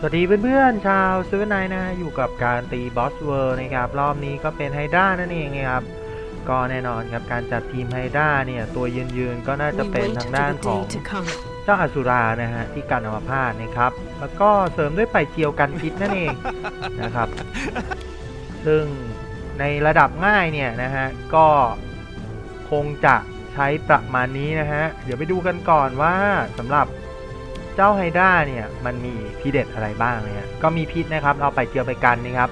สวัสดีเพื่อนๆชาวซูเปอไนนะฮะอยู่กับการตีบอสเวิร์นะครับ รอบนี้ก็เป็นไฮด้านั่นเองนะครับ ก็แน่นอนครับการจัดทีมไฮด้าเนี่ย ตัวยืนๆก็น่าจะเป็นทางด้านของเจ้าอสุรานะฮะ ที่กันอัมพาตนะครับ แล้วก็เสริมด้วยไปเจียวกันพิษนั่นเองนะครับ ซึ่งในระดับง่ายเนี่ยนะฮะ ก็คงจะใช้ประมาณนี้นะฮะ เดี๋ยวไปดูกันก่อนว่าสำหรับ เจ้าไฮด้าเนี่ยมันมีพีเด็ดอะไรบ้างเนี่ยก็มีพิษนะครับ เราไปเจียวไปกันนะครับ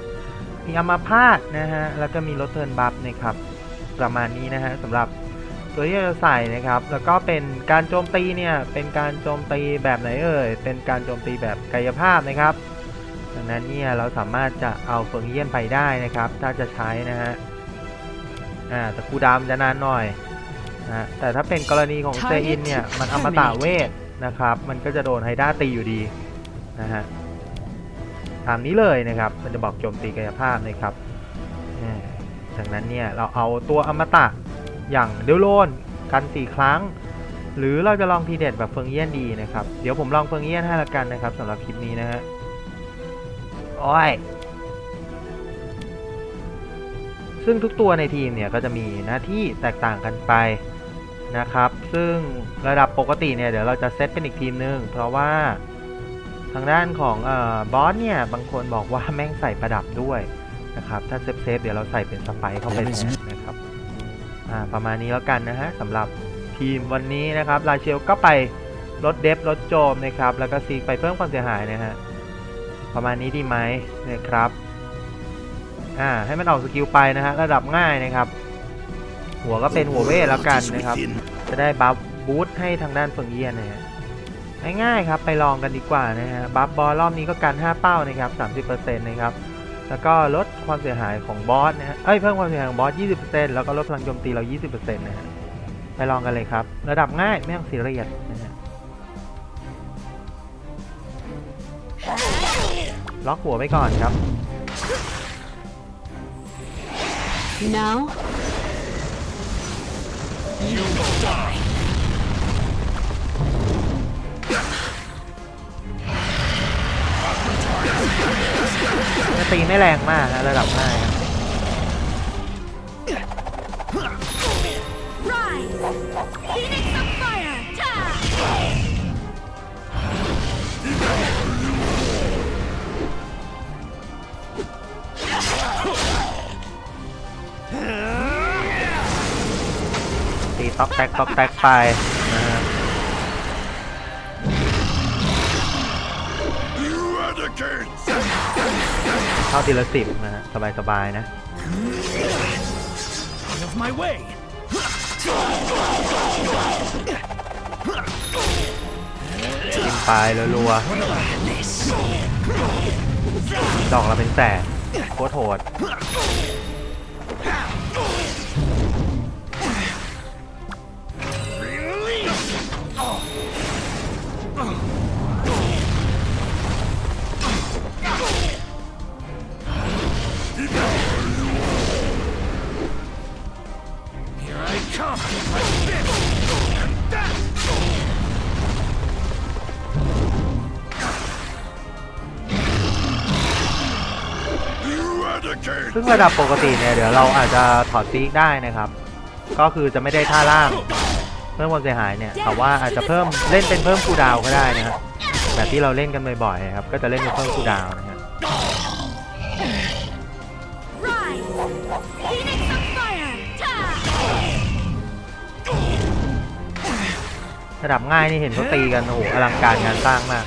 มีอัมาพาตนะฮะแล้วก็มีลดเทิร์นบัฟนะครับ ประมาณนี้นะฮะสำหรับตัวที่เราจะใส่นะครับ แล้วก็เป็นการโจมตีเนี่ยเป็นการโจมตีแบบไหนเอ่ยเป็นการโจมตีแบบกายภาพนะครับดังนั้นเนี่ยเราสามารถจะเอาเฟิงเยี่ยนไปได้นะครับ ถ้าจะใช้นะฮะอ่าแต่คูลดาวน์มันจะนานหน่อยนะฮะแต่ถ้าเป็นกรณีของเซอินเนี่ยมันอมตะเวท นะครับ มันก็จะโดนไฮด้าตีอยู่ดีนะฮะตามนี้เลยนะครับ มันจะบอกโจมตีกายภาพนะครับอ่าดังนั้นเนี่ยเราเอาตัวอมตะอย่างเดลโลนกัน4ครั้ง หรือเราจะลองทีเด็ดแบบเฟิงเยี่ยนดีนะครับ เดี๋ยวผมลองเฟิงเยี่ยนให้ละกันนะครับสำหรับคลิปนี้นะฮะโอ้ยซึ่งทุกตัวในทีมเนี่ยก็จะมีหน้าที่แตกต่างกันไป นะครับ ซึ่งระดับปกติเนี่ยเดี๋ยวเราจะเซตเป็นอีกทีมหนึง เพราะว่าทางด้านของเออบอสเนี่ยบางคนบอกว่าแม่งใส่ประดับด้วยนะครับ ถ้าเซฟเซฟๆเดี๋ยวเราใส่เป็นสไปค์เข้าไปแทนนะครับอ่าประมาณนี้แล้วกันนะฮะสำหรับทีมวันนี้นะครับลาเชลก็ไปลดเดฟลดโจมนะครับ แล้วก็ซีกไปเพิ่มความเสียหายนะฮะประมาณนี้ดีไหมนะครับอ่าให้มันออกสกิลไปนะฮะระดับง่ายนะครับ หัวก็เป็นหัวเวทแล้วกันนะครับ จะได้บัฟบูสต์ให้ทางด้านเฟิงเยียนนะฮะง่ายๆครับไปลองกันดีกว่านะฮะบัฟบอลรอบนี้ก็กัน5เป้านะครับ30%นะครับแล้วก็ลดความเสียหายของบอสนะฮะเอ้ยเพิ่มความเสียหายของบอส 20%แล้วก็ลดพลังโจมตีเรา 20%นะฮะไปลองกันเลยครับ ระดับง่ายไม่ต้องซีเรียสนะฮะล็อกหัวไว้ก่อนครับ Now, ตีไม่แรงมากนะระดับง่ายครับ Rise! Phoenix ต๊อกแตกต๊อกแตกไปนะฮะ Eradicate! เข้าทีละสิบนะฮะสบายๆนะ Out of my way! กินไปรัวๆดอกเราเป็นแสนโคตรโหด ซึ่งระดับปกติเนี่ยเดี๋ยวเราอาจจะถอดซีกได้นะครับ ก็คือจะไม่ได้ท่าล่าง เพิ่มความเสียหายเนี่ยแต่ว่าอาจจะเพิ่มเล่นเป็นเพิ่มคูดาวก็ได้นะครับแบบที่เราเล่นกันบ่อยๆครับก็จะเล่นเป็นเพิ่มคูดาวนะฮะ Rise! Phoenix of Fire! Ta! ระดับง่ายนี่เห็นเขาตีกันโอ้โหอลังการงานสร้างมาก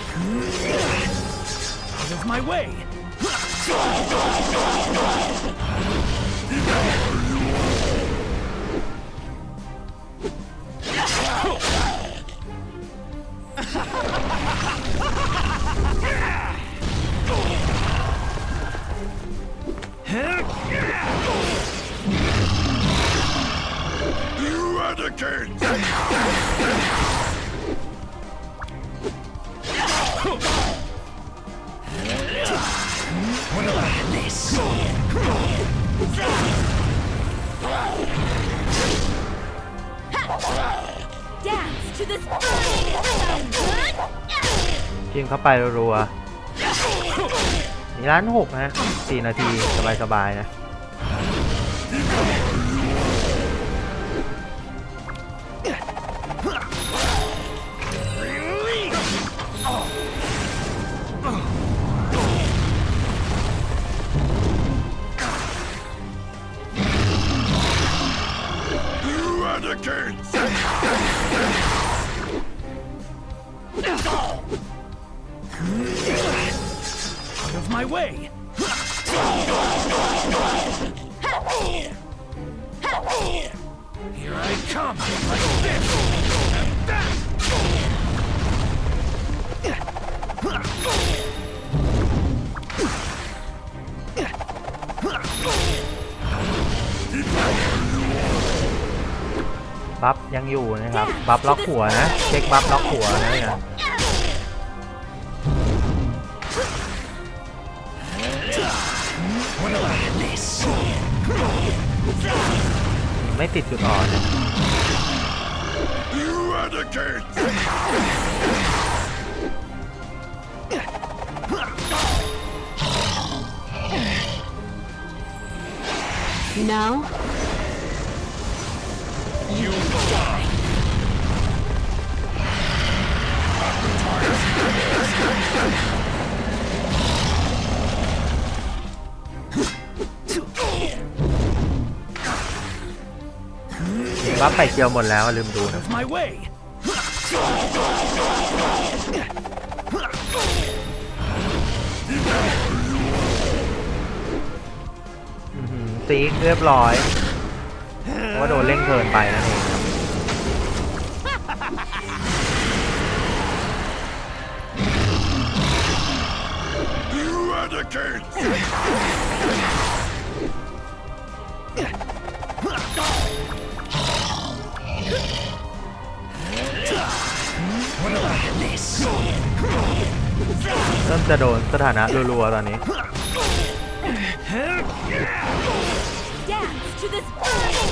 จิ้มเข้าไปรัวๆนี่ร้านหกนะฮะสี่นาทีสบายๆนะ my way. Here I come, like this and that. 네. บัฟยังอยู่นะครับ บัฟล็อกหัวนะ เช็คบัฟล็อกหัวนะเนี่ย ไม่ติดจุดอ่อนนะ You บัฟไข่เจียวหมดแล้วลืมดู Out นะ of my way. อื้อหือซีกเรียบร้อยเพราะว่าโดนเล่งเพลินไปนั่นเองครับ เริ่มจะโดนสถานะรัวๆตอนนี้ Dance to this burning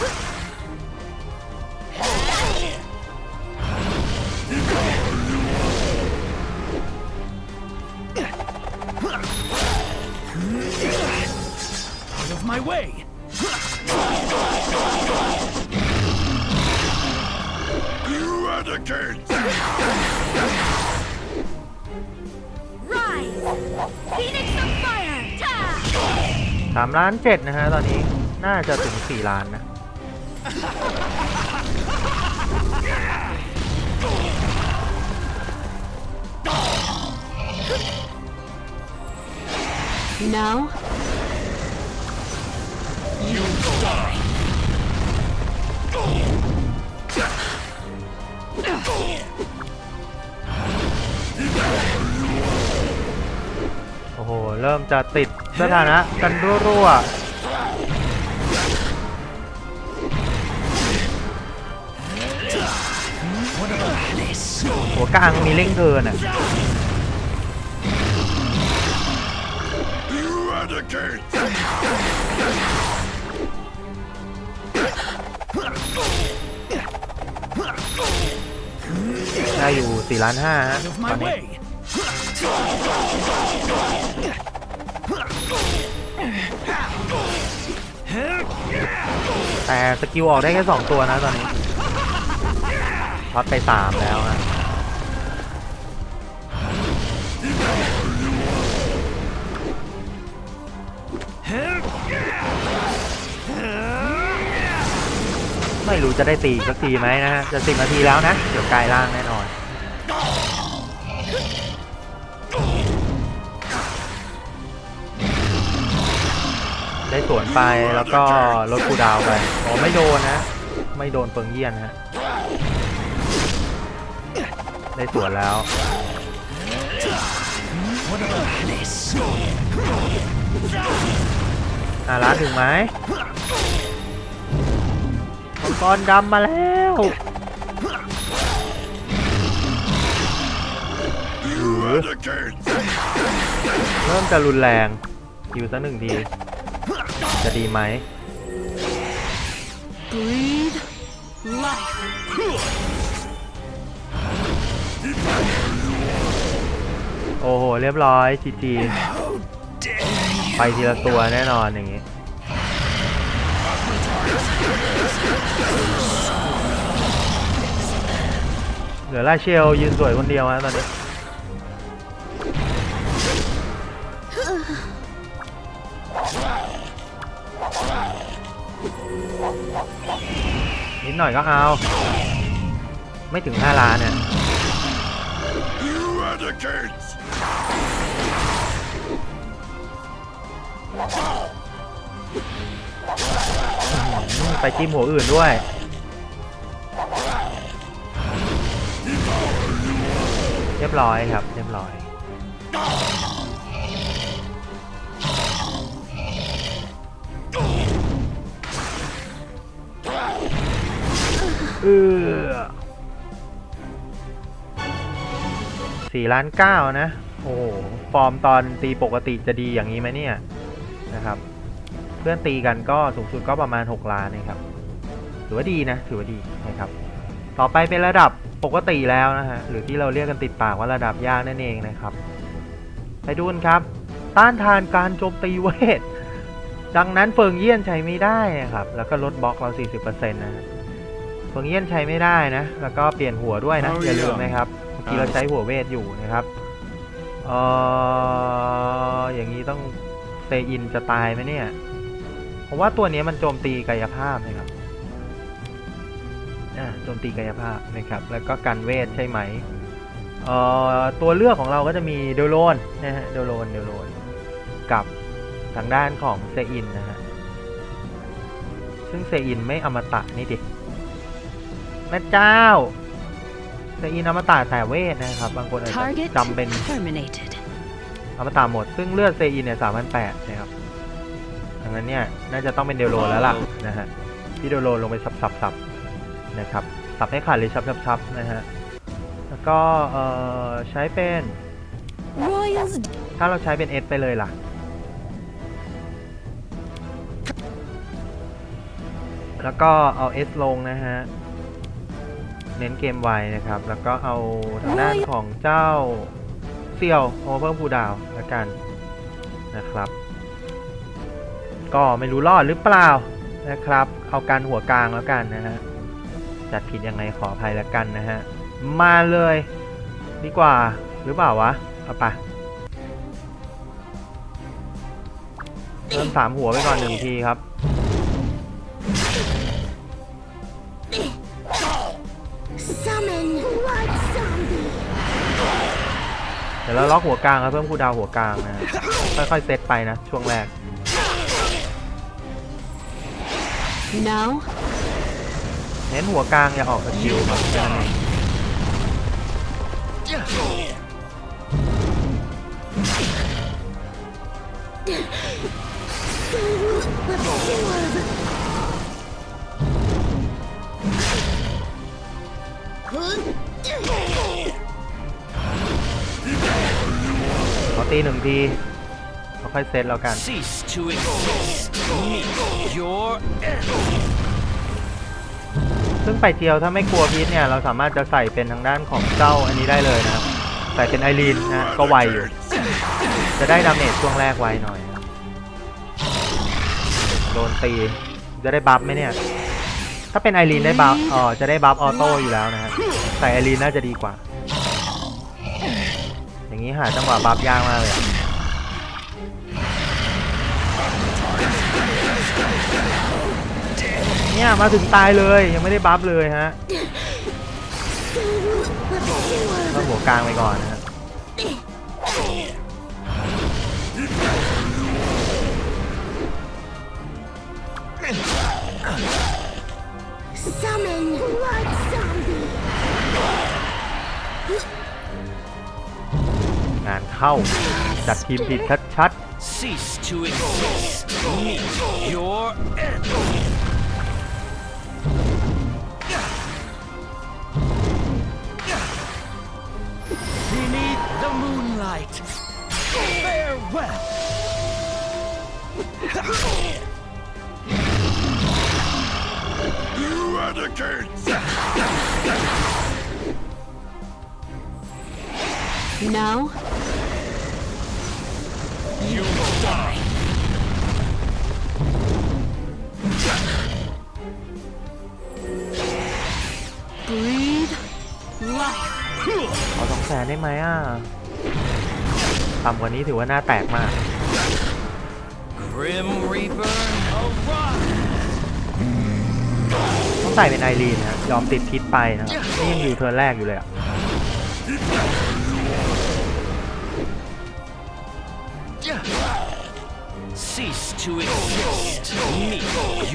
rhythm. Of my way. You are the king. Rise! Phoenix of fire! Ta! สามล้านเจ็ดนะฮะตอนนี้น่าจะถึงสี่ล้านนะ now, You die. โอ้โห เริ่มจะติดสถานะกันรั่วๆหัวกลางมีเล่งเกินอะ สี่ล้านห้าฮะตอนนี้แต่สกิลออกได้แค่สองตัวนะตอนนี้พัดไปสามแล้วฮะไม่รู้จะได้ตีสักทีไหมนะฮะ จะสิบนาทีแล้วนะ เดี๋ยวกลายร่างแน่นอน ได้สวนไปแล้วก็ลดคูดาวไป อ๋อไม่โดนนะ ไม่โดนเปิงเยี่ยนฮะ ได้สวนแล้ว อาร้านถึงไหมมังกรดำมาแล้ว เริ่มจะรุนแรงอยู่สักหนึ่งที จะดีไหม breathe life. เรียบร้อยจีจีไปทีละตัวแน่นอนอย่างงี้เหลือลาเชลยืนสวยคนเดียวฮะตอนนี้ นิดหน่อยก็เอา ไม่ถึง5ล้านเนี่ย You are the gates. ไปจิ้มหัวอื่นด้วย เรียบร้อยครับ เรียบร้อย เออสี่ล้านเก้านะ โอ้ฟอร์มตอนตีปกติจะดีอย่างนี้ไหมเนี่ยนะครับ เพื่อนตีกันก็สูงสุดก็ประมาณ 6 ล้านนะครับ ถือว่าดีนะ ถือว่าดีนะครับ ต่อไปเป็นระดับปกติแล้วนะฮะ หรือที่เราเรียกกันติดปากว่าระดับยากนั่นเองนะครับ ไปดูกันครับ ต้านทานการโจมตีเวท ดังนั้นเฟิงเยี่ยนใช้ไม่ได้นะครับ แล้วก็ลดบล็อกเรา 40%นะ ฮะเฟิงเยี่ยนใช้ไม่ได้นะ แล้วก็เปลี่ยนหัวด้วยนะ อย่าลืมนะครับ เมื่อกี้เราใช้หัวเวทอยู่นะครับเอออย่างนี้ต้องเซอินจะตายไหมเนี่ยผมว่าตัวนี้มันโจมตีกายภาพนะครับอ่าโจมตีกายภาพนะครับ แล้วก็กันเวทใช่ไหมเอ่อตัวเลือกของเราก็จะมีเดโลนนะฮะเดโลนเดโลนกับทางด้านของเซอินนะฮะซึ่งเซอินไม่อมตะนี่ดิ แม่เจ้าเซอินอมตะแต่เวทนะครับ บางคนอาจจะ Target จำเป็น terminated. อมตะหมด ซึ่งเลือดเซอินเนี่ยสามพันแปดนะครับดังนั้นเนี่ยน่าจะต้องเป็นเดโลแล้วล่ะนะฮะพี่เดโลลงไปสับสับสับนะครับสับให้ขาดเลยชับชับชับนะฮะแล้วก็เอ่อใช้เป็น Royals ถ้าเราใช้เป็น S ไปเลยล่ะแล้วก็เอา S ลงนะฮะ เน้นเกมไวนะครับ แล้วก็เอาทางด้านของเจ้าเซียวเอเพิ่มคูดาวน์ละกันนะครับ ก็ไม่รู้รอดหรือเปล่านะครับ เอาการหัวกลางแล้วกันนะฮะจัดผิดยังไงขออภัยแล้วกันนะฮะ มาเลยดีกว่าหรือเปล่าวะ เอาไปเริ่มสามหัวไปก่อนหนึ่งทีครับ เดี๋ยวเราล็อกหัวกลางครับเพิ่มคูลดาวน์หัวกลางนะฮะค่อยๆเซตไปนะ ช่วงแรก now. เน้นหัวกลางอย่าออกสกิลครับแค่นั้นเตีหนึ่งทีเราค่อยเซตแล้วกัน Cease to exist. Meet your end. ซึ่งไปเจียวถ้าไม่กลัวพิษเนี่ยเราสามารถจะใส่เป็นทางด้านของเจ้าอันนี้ได้เลยนะครับใส่เป็นไอรีนนะก็ไวอยู่ จะได้ดาเมจช่วงแรกไวหน่อยนะครับโดนตีจะได้บัฟไหมเนี่ย ถ้าเป็นไอรีนได้บัฟอ๋อจะได้บัฟออโต้อยู่แล้วนะฮะใส่ไอรีนน่าจะดีกว่า อย่างนี้หาจังหวะบัฟยากมากเลยอะเนี่ยมาถึงตายเลยยังไม่ได้บัฟเลยฮะก็หัวกลางไปก่อนนะฮะ งานเข้า จัดทีมผิดชัด Cease to เอาสองแสนได้ไหมอะต่ำกว่านี้ถือว่าหน้าแตกมากต้องใส่เป็นไอรีนนะยอมติดพิษไปนะนี่ยังอยู่เทอร์แรกอยู่เลยอะ Cease to exist. Meet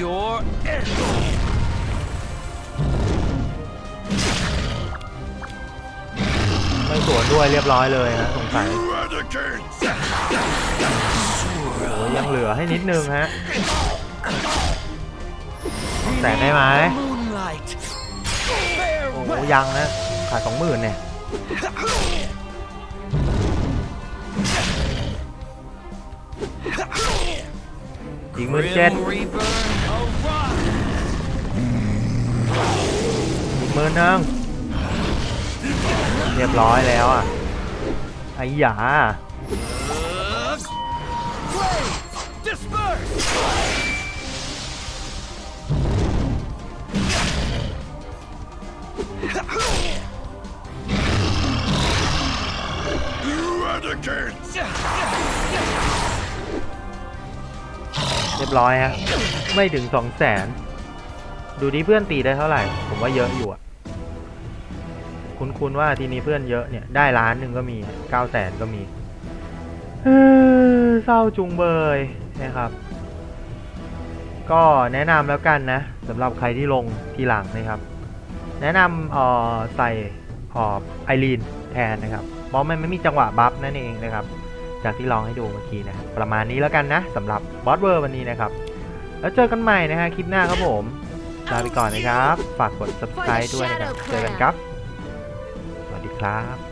your end. ไม่สวนด้วยเรียบร้อยเลยนะสงสัย Eradicate! โอ้ยยังเหลือให้นิดนึงฮะแสนได้ไหม Moonlight. โอ้ยังนะขาดสองหมื่นเนี่ย อีกหมื่นเจ็ด Grim Reaper, arise! อีกหมื่นหนึงเรียบร้อยแล้วอะไอ้หยา Flame, disperse! Eradicate! เรียบร้อยฮะไม่ถึงสองแสนดูดิเพื่อนตีได้เท่าไหร่ ผมว่าเยอะอยู่อะคุ้นๆว่าทีนี้เพื่อนเยอะเนี่ยได้ล้านหนึ่งก็มีเก้าแสนก็มีเศร้าจุงเบยนะครับ ก็แนะนำแล้วกันนะสำหรับใครที่ลงทีหลังนะครับ แนะนำอ่อใส่เอ่อไอรีนแทนนะครับเพราะมันไม่มีจังหวะบัฟนั่นเองนะครับ จากที่ลองให้ดูเมื่อกี้นะ ประมาณนี้แล้วกันนะสำหรับบอสเวอร์วันนี้นะครับ แล้วเจอกันใหม่นะฮะคลิปหน้าครับผมลาไปก่อนนะครับ ฝากกด subscribe ด้วยนะครับ เจอกันครับ สวัสดีครับ